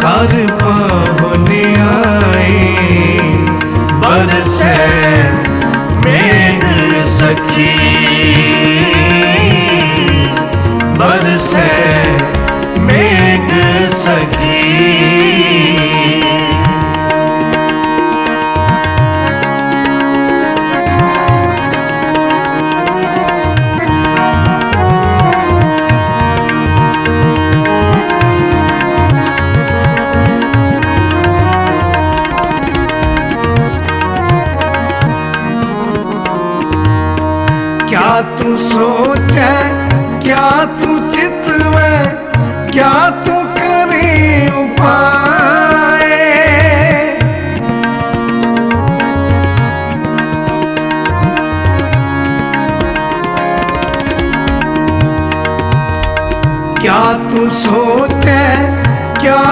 ਕਰ ਪਾਹੁਨੇ ਆਏ। ਬਰਸੈ ਮੇਘ ਸਖੀ। ਬਰਸੈ ਮੇਘ ਸਖੀ। क्या तू सोच क्या तू चितवे क्या तू करे उपाय क्या तू सोच क्या